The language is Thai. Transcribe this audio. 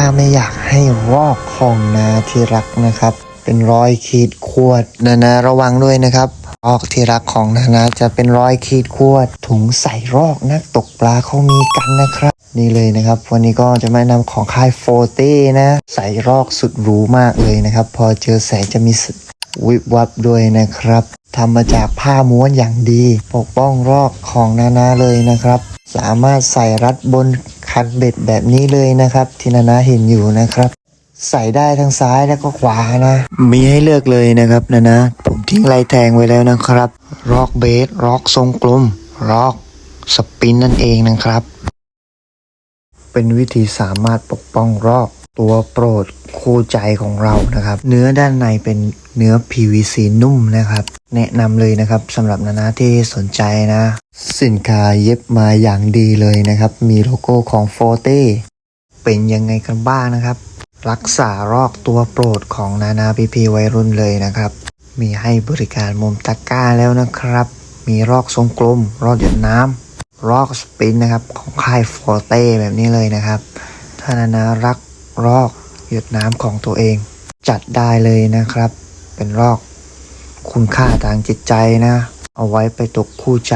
ถ้าไม่อยากให้รอกของนาที่รักนะครับ เป็นรอยขีดขวดนานาระวังด้วยนะครับรอกที่รักของนานาจะเป็นรอยขีดขวด ถุงใส่รอกนักตกปลาเขามีกันนะครับ นี่เลยนะครับ วันนี้ก็จะมานำของค่ายโฟเต้นะ ใส่รอกสุดหรูมากเลยนะครับ พอเจอแสงจะมีวิบวับด้วยนะครับทำมาจากผ้าม้วนอย่างดี ปกป้องรอกของนานาเลยนะครับ สามารถใส่รัดบน คันเบ็ดแบบนี้เลยนะครับ ที่นานาเห็นอยู่นะครับ ใส่ได้ทั้งซ้ายแล้วก็ขวานะ มีให้เลือกเลยนะครับนะนะ ผมทิ้งลายแทงไว้แล้วนะครับร็อกเบสร็อกทรงกลมร็อกสปินนั่นเองนะครับ เป็นวิธีสามารถปกป้องรอกตัวโปรดคู่ใจของเรานะครับ เนื้อด้านในเป็น เนื้อ PVC นุ่มนะครับ แนะนำเลยนะครับสำหรับนานาที่สนใจนะ สินค้าเย็บมาอย่างดีเลยนะครับ มีโลโก้ของโฟเต้เป็นยังไงกันบ้างนะครับ รักษารอกตัวโปรดของนานาพีพีวัยรุ่นเลยนะครับ มีให้บริการมุมตะกร้าแล้วนะครับ มีรอกทรงกลม รอกหยดน้ำรอกสปินนะครับของค่ายโฟเต้แบบนี้เลยนะครับถ้านานารักรอกหยดน้ำของตัวเอง จัดได้เลยนะครับ เป็นรอก คุณค่าทางจิตใจนะ เอาไว้ไปตกคู่ใจ